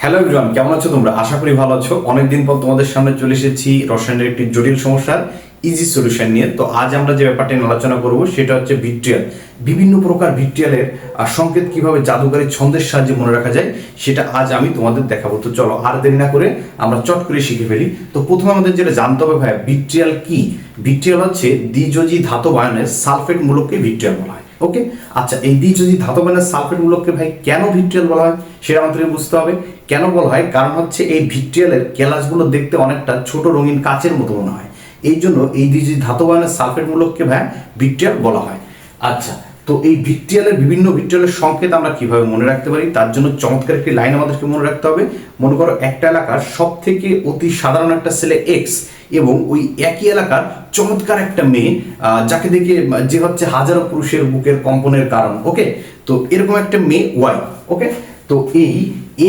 Hello everyone কেমন আছো তোমরা? আশা করি ভালো আছো। অনেকদিন পর তোমাদের সামনে চলে এসেছি রসায়নের একটি জটিল সমস্যার ইজি সলিউশন নিয়ে। তো আজ আমরা যে ব্যাপারটা নিয়ে আলোচনা করব, সেটা হচ্ছে ভিট্রিয়াল। বিভিন্ন প্রকার ভিট্রিয়ালের সংকেত কীভাবে জাদুকারী ছন্দের সাহায্যে মনে রাখা যায়, সেটা আজ আমি তোমাদের দেখাবো। তো চলো, আর দেরি না করে আমরা চট করে শিখে ফেলি। তো প্রথমে আমাদের যেটা জানতে হবে ভাই ভিট্রিয়াল কি? ভিট্রিয়াল হচ্ছে দ্বিযোজি ধাতব আয়নের সালফেট মূলককে ভিট্রিয়াল বলা হয়। ওকে আচ্ছা এই দিয়ে যদি ধাতব সালফেট মূলককে ভাই কেন ভিট্রিয়াল বলা হয়, সেটা আমাদের বুঝতে হবে। কেন বলা হয়? কারণ হচ্ছে এই ভিট্রিয়ালের কেলাসগুলো দেখতে অনেকটা ছোট রঙিন কাচের মতো মনে হয়। এই জন্য এই দিয়ে যদি ধাতব সালফেট মূলককে ভাই ভিট্রিয়াল বলা হয়। আচ্ছা তো এই ভিট্রিয়ালের বিভিন্ন ভিট্রিয়ালের সংকেত আমরা কীভাবে মনে রাখতে পারি? তার জন্য চমৎকার একটি লাইন আমাদেরকে মনে রাখতে হবে। মনে করো একটা এলাকার সব থেকে অতি সাধারণ একটা ছেলে এক্স এবং ওই একই এলাকার চমৎকার একটা মেয়ে যাকে দেখে যে হচ্ছে হাজারো পুরুষের বুকের কম্পনের কারণ ওকে তো এরকম একটা মেয়ে ওয়াই ওকে তো এই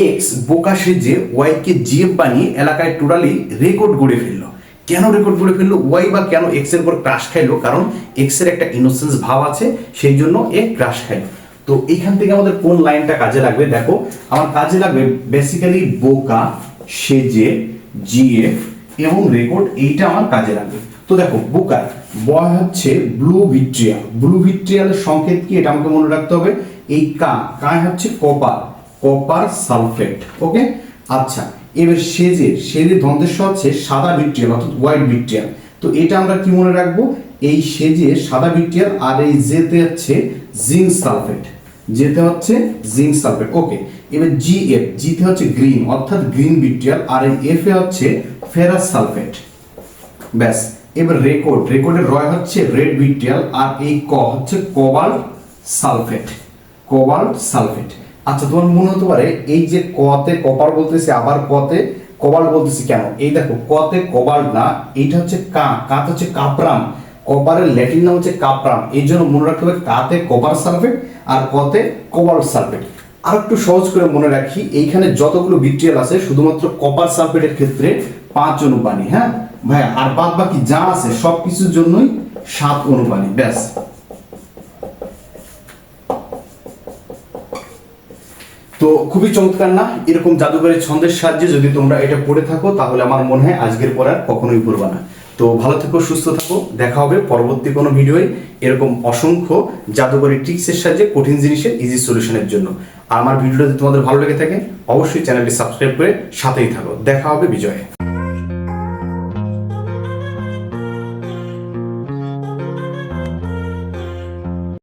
এক্স বোকা সেজে ওয়াইকে জিএফ বানিয়ে এলাকায় টোটালি রেকর্ড গড়ে ফেলল। কেন রেকর্ড করে ফেলল? ওয়াই বা কেন এক্সের উপর ক্রাশ খাইলো? কারণ এক্সের একটা ইনোসেন্স ভাব আছে, সেই জন্য এ ক্রাশ খাইলো। তো এইখান থেকে আমাদের কোন লাইনটা কাজে লাগবে? দেখো, আমার কাজে লাগবে বেসিক্যালি বোকা সেজে জিএফ এবং রেকর্ড এইটা আমার কাজে লাগবে। তো দেখো, বোকা, বয় হচ্ছে ব্লু ভিট্রিয়াল ব্লু ভিট্রিয়ালের সংকেত কি? এটা আমাকে মনে রাখতে হবে। এই কা, কায় হচ্ছে কপার কপার সালফেট ওকে আচ্ছা এবার সেজে সেজে ধন্দেশ হচ্ছে সাদা ভিট্রিয়াল অর্থাৎ হোয়াইট ভিট্রিয়াল তো এটা আমরা কি মনে রাখব? এই সেজে সাদা ভিট্রিয়াল আর এই জেতে হচ্ছে জিঙ্ক সালফেট যেতে হচ্ছে জিঙ্ক সালফেট ওকে এবার জি এফ জিতে হচ্ছে গ্রিন অর্থাৎ গ্রিন ভিট্রিয়াল আর এই এফ এ হচ্ছে ফেরাস সালফেট ব্যাস, এবার রেকর্ড রেকর্ডের রয় হচ্ছে রেড ভিট্রিয়াল আর এই ক হচ্ছে কোবাল্ট সালফেট কোবাল্ট সালফেট আচ্ছা তোমার মনে হতে পারে, এই যে কতে কপার বলতেছি, আবার কতে কোবাল্ট বলতেছি কেন? এই দেখো, কতে কোবাল্ট না, এইটা হচ্ছে কা কাত হচ্ছে কাপরাম কপারের ল্যাটিন নাম হচ্ছে কাপরাম এই জন্য মনে রাখতে হবে কাতে কপার সালফেট আর কতে কোবাল্ট সালফেট। আর একটু সহজ করে মনে রাখি, এইখানে যতগুলো ভিট্রিয়াল আছে, শুধুমাত্র কপার সালফেটের ক্ষেত্রে পাঁচ অনুপানি হ্যাঁ? ভাই আর বাদ বাকি যা আছে সব কিছুর জন্যই সাত অনুপানি, ব্যাস। তো খুবই চমৎকার না? এরকম জাদুকরী ছন্দের সাহায্যে যদি তোমরা এটা পড়ে থাকো, তাহলে আমার মনে হয় আজকের পর আর কখনোই পড়বা না। তো ভালো থেকো, সুস্থ থাকো। দেখা হবে পরবর্তী কোনো ভিডিওয়। এরকম অসংখ্য জাদুকরী ট্রিক্সের সাহায্যে কঠিন জিনিসের ইজি সলিউশনের জন্য। আর আমার ভিডিওটা যদি তোমাদের ভালো লেগে থাকে, অবশ্যই চ্যানেলটি সাবস্ক্রাইব করে সাথেই থাকো। দেখা হবে বিজয়ে।